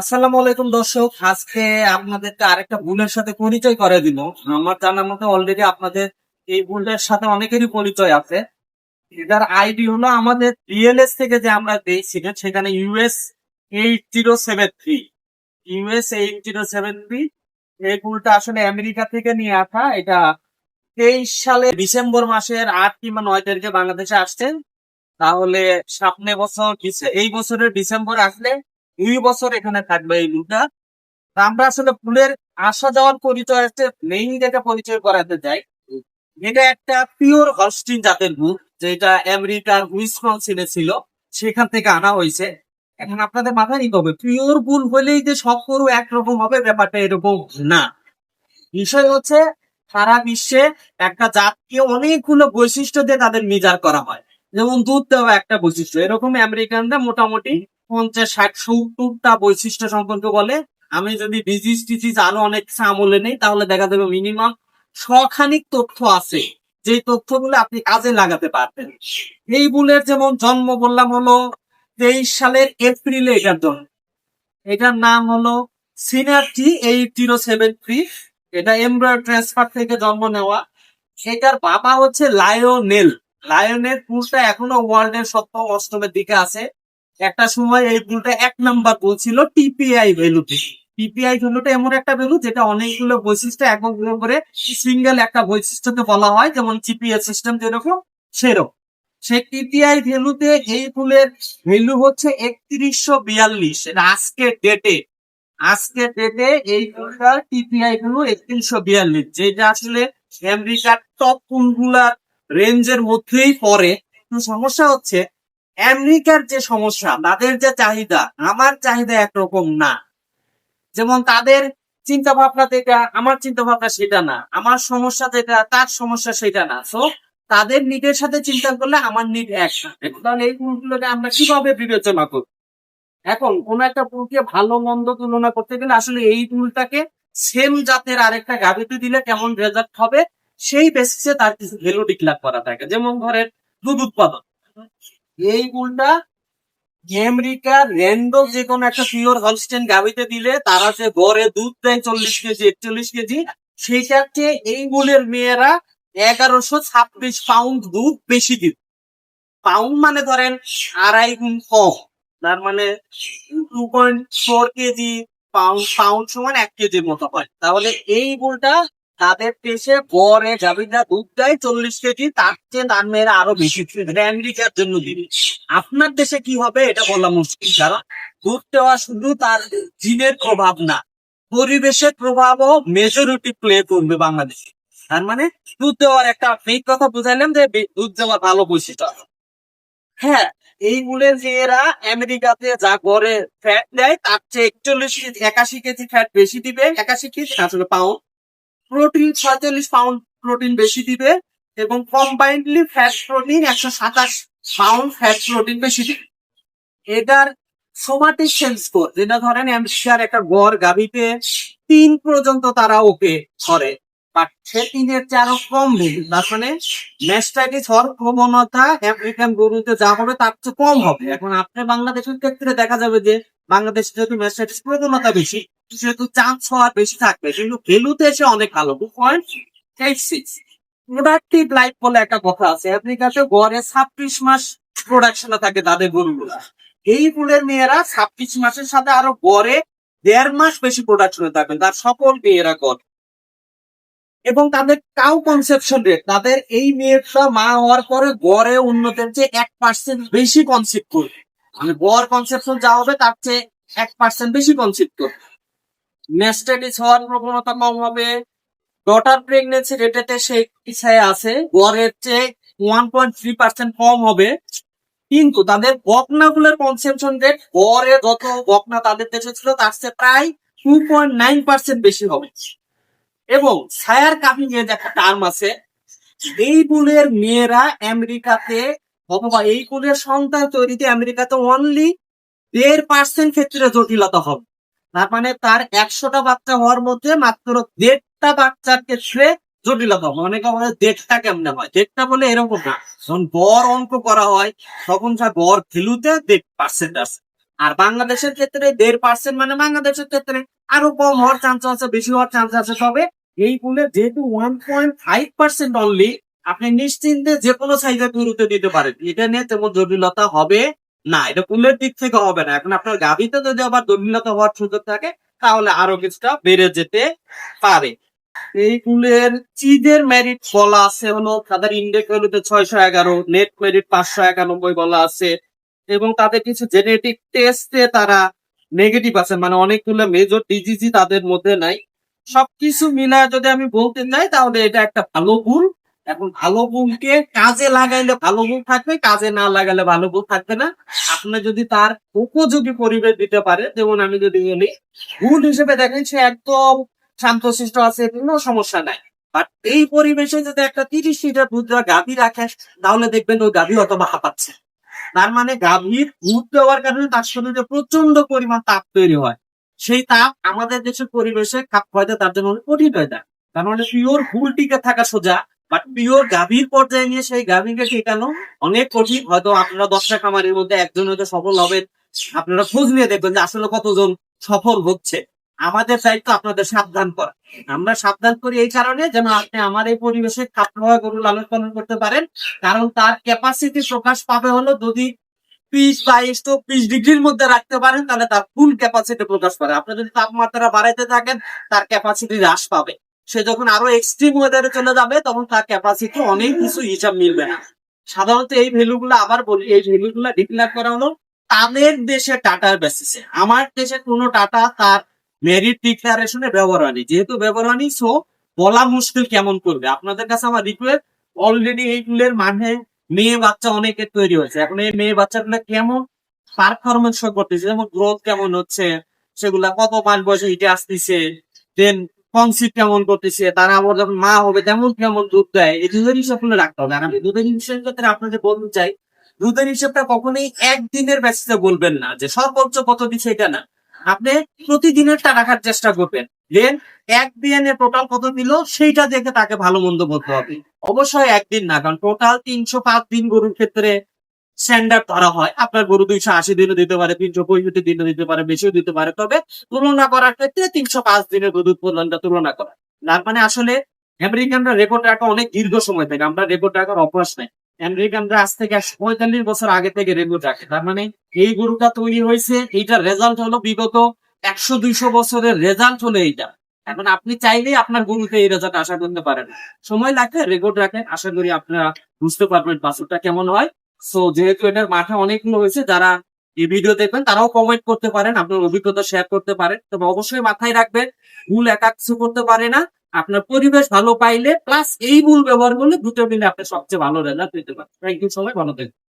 আসসালামু আলাইকুম দর্শক। আজকে আপনাদেরকে আরেকটা ভুলের সাথে পরিচয় করে দিব। আমার জানার মতো অলরেডি আপনাদের এই বুলটার সাথে অনেকেরই পরিচয় আছে। এটার আইডি হলো আমাদের ডিএলএস থেকে যে আমরা দিয়েছিলাম সেখানে US eight zero seven three US eight zero seven three এই ভুলটা আসলে আমেরিকা থেকে নিয়ে আসা। এটা তেইশ সালে ডিসেম্বর মাসের আট কিংবা নয় তারিখে বাংলাদেশে আসছেন তাহলে সামনে বছর, এই বছরের ডিসেম্বর আসলে দুই বছর এখানে থাকবে এই লুটা আমরা আসলে ফুলের আসা যাওয়ার পরিচয় মেইন যেটা পরিচয় করাতে চাই, এটা একটা পিওর হলস্টিন জাতের বুক যেটা আমেরিকার উইসকনসিনে ছিল, সেখান থেকে আনা হয়েছে। এখন আপনাদের মাথায় নিতে হবে, পিওর বুল হলেই যে সব গরু একরকম হবে, ব্যাপারটা এরকম না। বিষয় হচ্ছে, সারা বিশ্বে একটা জাতকে অনেকগুলো বৈশিষ্ট্য দিয়ে তাদের মেজার করা হয়। যেমন দুধ দেওয়া একটা বৈশিষ্ট্য, এরকম আমেরিকানরা মোটামুটি পঞ্চাশ, ষাট, সত্তরটা বৈশিষ্ট্য সম্পর্কে বলে। আমি যদি ডিজিজ টিজিজ আরও অনেক আমলে নেই, তাহলে দেখা যাবে মিনিমাম শখানিক তথ্য আছে। যে তথ্যগুলো আপনি কাজে লাগাতে পারবেন। এই বুলের যেমন জন্ম বললাম হলো তেইশ সালের এপ্রিলে এটার জন্ম। এটার নাম হলো synergy eight zero seven three. এটা এমব্রয় ট্রান্সফার থেকে জন্ম নেওয়া। এটার বাবা হচ্ছে লায়োনেল লায়নের পুরুষটা এখনও ওয়ার্ল্ড এর সপ্তম, অষ্টমের দিকে আছে। একটা সময় এই পুলটা এক নাম্বার পুল ছিল টিপিআই ভ্যালুতে টিপিআই ভ্যালুটা এমন একটা ভ্যালু যেটা অনেকগুলো বৈশিষ্ট্য একগুলো করে সিঙ্গেল একটা বৈশিষ্ট্যকে বলা হয়, যেমন জিপিএস সিস্টেম যেরকম সেরকম। সেই টিপিআই ভ্যালুতে এই ফুলের ভ্যালু হচ্ছে একত্রিশশো বিয়াল্লিশ। আজকের ডেটে আজকের ডেটে এই ফুলটার টিপিআই ভ্যালু একত্রিশশো বিয়াল্লিশ, যেটা আসলে আমেরিকার টপ ফুলগুলার রেঞ্জের মধ্যেই পড়ে। সমস্যা হচ্ছে আমেরিকার যে সমস্যা, তাদের যে চাহিদা, আমার চাহিদা একরকম না। যেমন তাদের চিন্তা ভাবনা যেটা, আমার চিন্তা ভাবনা সেটা না, আমার সমস্যা যেটা, তার সমস্যা সেটা না। তো তাদের নিডের সাথে চিন্তা করলে আমার নিড এক। তাহলে এই গুলোকে আমরা কীভাবে বিবেচনা করব? এখন, কোন একটা পুলকে ভালো, মন্দ তুলনা করতে গেলে আসলে এই টুলটাকে সেম জাতের আরেকটা গাভিতে দিলে কেমন রেজাল্ট হবে, সেই বেসিসে তার কিছু ভ্যালু ডিক্লার করা থাকে। যেমন ধরেন দুধ উৎপাদন। এই গুলটা আমেরিকা র্যান্ডম যে কোনো একটা পিওর হলস্টেন গাভিতে দিলে তারা যে গড়ে দুধ দেয় চল্লিশ কেজি, একচল্লিশ কেজি চেয়ে এই গুলের মেয়েরা এগারোশো ছাব্বিশ পাউন্ড দুধ বেশি দিত পাউন্ড মানে ধরেন আড়াই গুণ কম, তার মানে two point four kg pound pound সমান এক কেজির মতো হয়। তাহলে এই গুলটা তাদের দেশে গড়ে গাভিটা দুধ দেয় চল্লিশ কেজি, তার চেয়ে তার মেয়েরা আরও বেশি। আমেরিকার জন্য দিবে আপনার দেশে কি হবে এটা বলা মুশকিল, কারণ দুধ দেওয়া শুধু তার জিনের প্রভাব না, পরিবেশের প্রভাবও মেজরিটি প্লে করবে বাংলাদেশে। তার মানে দুধ দেওয়ার একটা ফেক কথা বুঝাইলাম যে দুধ দেওয়ার ভালো বৈশিষ্ট্য হ্যাঁ এই গুলের মেয়েরা আমেরিকাতে যা করে ফ্যাট দেয়, তার চেয়ে একচল্লিশ একাশি কেজি ফ্যাট বেশি দিবে, একাশি কেজি আসলে পাউন্ড প্রোটিন ছয়চল্লিশ পাউন্ড প্রোটিন বেশি দিবে এবং কম্বাইন্ডলি ফ্যাট প্রোটিন একশো সাতাশ পাউন্ড ফ্যাট প্রোটিন বেশি দিবে। এটার সোমাটিক সেল স্কোর যেটা ধরেন আমেরিকার একটা গড় গাভিতে তিন পর্যন্ত তারা ওকে করে বাট সে তিনের আরও কম দেবে, তার মানে হওয়ার প্রবণতা আমেরিকান গরুতে যা হবে তার চেয়ে কম হবে। এখন আপনি বাংলাদেশের ক্ষেত্রে দেখা যাবে যে বাংলাদেশে যেহেতু ম্যাস্টাইটিস প্রবণতা বেশি, সেহেতু চান্স হওয়ার বেশি থাকবে। কিন্তু ভ্যালুতে এসে অনেক ভালো। Two point eight six productive life বলে একটা কথা আছে। আমেরিকাতে গড়ে ছাব্বিশ মাস প্রোডাকশনে থাকে তাদের গরুগুলা এই ফুলের মেয়েরা ছাব্বিশ মাসের সাথে আরও গড়ে দেড় মাস বেশি প্রোডাকশনে থাকবে তার সকল মেয়েরা গড়। এবং তাদের কাউ কনসেপশন রেট তাদের এই মেয়েটা মা হওয়ার পরে গড়ে উন্নতের চেয়ে এক পার্সেন্ট বেশি কনসেপ্ট করবে। মানে গড় কনসেপশন যা হবে তার চেয়ে এক পার্সেন্ট বেশি কনসেপ্ট করবে। নেস্টেডিস হওয়ার প্রবণতা কম হবে। ডটার প্রেগনেন্সি রেটেতে সে পিছায় আছে। গড়ের চেয়ে ওয়ান পয়েন্ট থ্রি পার্সেন্ট কম হবে। কিন্তু তাদের বকনাগুলোর কনসেপশন রেট গড়ে যত বকনা তাদের দেশে ছিল, তার চেয়ে প্রায় টু পয়েন্ট নাইন পার্সেন্ট বেশি হবে। এবং ছায়ার কাপিং এর একটা টার্ম আছে, এই বুলের মেয়েরা আমেরিকাতে অথবা এই কুলের সন্তান তৈরিতে আমেরিকাতে অনলি দেড় পার্সেন্ট ক্ষেত্রে জটিলতা হবে। তার মানে তার একশোটা বাচ্চা হওয়ার মধ্যে মাত্র দেড়টা বাচ্চার ক্ষেত্রে জটিলতা হবে। অনেকে বলে দেড়টা কেমনে হয়? দেড়টা বলে এরকম না। যখন বর অঙ্ক করা হয়, তখন যা গড় ভ্যালুতে দেড় পার্সেন্ট আছে। আর বাংলাদেশের ক্ষেত্রে দেড় পার্সেন্ট মানে বাংলাদেশের ক্ষেত্রে আরও কম হওয়ার চান্স আছে, বেশি হওয়ার চান্স আছে। তবে এই ফুলের যেহেতু one point five percent only আপনি নিশ্চিন্তে যে কোনো সাইজের গরুতে দিতে পারেন। এটা নিয়ে তেমন জটিলতা হবে না। এটা ফুলের দিক থেকে হবে না। এখন আপনার গাভিতে যদি আবার জটিলতা হওয়ার সুযোগ থাকে, তাহলে আরও কিছুটা বেড়ে যেতে পারে। এই ফুলের চিদের মেরিট বলা আছে হলো, তাদের ইন্ডেক্স ভ্যালুতে ছয়শো এগারো নেট মেরিট পাঁচশো একানব্বই বলা আছে। এবং তাদের কিছু জেনেটিক টেস্টে তারা নেগেটিভ আছে। মানে অনেকগুলো মেজর ডিজিজি তাদের মধ্যে নাই। সবকিছু মিলায় যদি আমি বলতে চাই, তাহলে এটা একটা ভালো ভুল এখন ভালো ভুলকে কাজে লাগাইলে ভালো ভুল থাকবে, কাজে না লাগালে ভালো ভুল থাকবে না। আপনি যদি তার উপযোগী পরিবেশ দিতে পারে যেমন আমি যদি বলি, ভুল হিসেবে দেখেন সে একদম শান্তশিষ্ট আছে, কোনো সমস্যা নাই। বাট এই পরিবেশে যদি একটা তিরিশ লিটার দুধ দেওয়া গাভী রাখে, তাহলে দেখবেন ওই গাভী অত অথবা হাঁপাচ্ছে তার মানে গাভীর দুধ দেওয়ার কারণে তার শরীরে প্রচণ্ড পরিমাণ তাপ তৈরি হয়। সেই তাপ আমাদের দেশের পরিবেশে খাপ খাওয়াতে তার জন্য অনেক কঠিন হয়ে যায়। তার মানে পিওর ফুল টিকে থাকা সোজা। বাট পিওর গাভীর পর্যায়ে নিয়ে সেই গাভীকে ঠেকানো অনেক কঠিন। হয়তো আপনারা দশটা খামারের মধ্যে একজন হয়তো সফল হবেন। আপনারা খোঁজ নিয়ে দেখবেন যে আসলে কতজন সফল হচ্ছে। আমাদের দায়িত্ব আপনাদের সাবধান করা। আমরা সাবধান করি এই কারণে যেন আপনি আমার এই পরিবেশে খাপ খাওয়া গরু লালন পালন করতে পারেন। কারণ তার ক্যাপাসিটি প্রকাশ পাবে হলো যদি বিশ বাইশ তো বিশ ডিগ্রির মধ্যে রাখতে পারেন, তাহলে তার ফুল ক্যাপাসিটি প্রকাশ পাবে। আপনি যদি তাপমাত্রা বাড়াইতে থাকেন, তার ক্যাপাসিটি হ্রাস পাবে। সে যখন আরও এক্সট্রিম ওয়েদারে চলে যাবে, তখন তার ক্যাপাসিটি অনেক কিছু হিসাব মিলবে না। সাধারণত এই ভ্যালুগুলো আবার বলি, এই ভ্যালুগুলো ডিক্লেয়ার করা হলো তাদের দেশে টাটার বেসিসে আমার দেশে কোনো টাটা তার মেরিট ডিক্লারেশনে ব্যবহার হয়নি। যেহেতু ব্যবহার হয়নি সো বলা মুশকিল কেমন করবে? আপনাদের কাছে আমার রিকোয়েস্ট অলরেডি এইগুলোর মানে মেয়ে বাচ্চা অনেকের তৈরি হয়েছে। এখন এই মেয়ে বাচ্চাগুলো কেমন পারফরমেন্স করতেছে? যেমন গ্রোথ কেমন হচ্ছে? সেগুলা কত পাঁচ বয়সে হিটে আসতেছে? দেন কনসিভ কেমন করতেছে, তারা আবার যখন মা হবে, তেমন কেমন দুধ দেয়, এই দুধের হিসাবগুলো রাখতে হবে। আর আমি দুধের হিসাবের ক্ষেত্রে আপনাদের বলতে চাই, দুধের হিসাবটা কখনোই একদিনের বেসিসে বলবেন না যে সর্বোচ্চ কত দিচ্ছে এটা না। আপনি প্রতিদিনেরটা রাখার চেষ্টা করবেন। দেন এক দিনের টোটাল কত দিল, সেইটা দেখে তাকে ভালো মন্দ বলতে হবে। অবশ্যই একদিন না, কারণ টোটাল তিনশো পাঁচ দিন গরুর ক্ষেত্রে স্ট্যান্ডার্ড ধরা হয়। আপনার গরু দুইশো আশি দিনও দিতে পারে, তিনশো পঁয়ষট্টি দিনও দিতে পারে, বেশিও দিতে পারে। তবে তুলনা করার ক্ষেত্রে তিনশো পাঁচ দিনের গরু উৎপাদনটা তুলনা করা। তার মানে আসলে আমেরিকানরা রেকর্ড রাখা অনেক দীর্ঘ সময় থেকে। আমরা রেকর্ড রাখার অভ্যাস নেই। আমেরিকানরা আজ থেকে পঁয়তাল্লিশ বছর আগে থেকে রেকর্ড রাখে। তার মানে এই গরুটা তৈরি হয়েছে, এইটার রেজাল্ট হলো বিগত একশো দুইশো বছরের রেজাল্ট হলো এইটা। এখন আপনি চাইলেই আপনার গরুতে এই রেজাল্ট আশা করতে পারেন। সময় লাগবে রেকর্ড রাখেন। আশা করি আপনারা বুঝতে পারবেন বাছুরটা কেমন হয়। সো যেহেতু এটার মাথা অনেকগুলো হয়েছে, যারা এই ভিডিও দেখবেন, তারাও কমেন্ট করতে পারেন, আপনার অভিজ্ঞতা শেয়ার করতে পারেন। তবে অবশ্যই মাথায় রাখবেন, ভুল একা কিছু করতে পারে না। আপনার পরিবেশ ভালো পাইলে প্লাস এই ভুল ব্যবহার করলে দুটো মিলে আপনার সবচেয়ে ভালো রেজাল্ট পেতে পারেন। থ্যাংক ইউ সবাই, ভালো থাকবেন।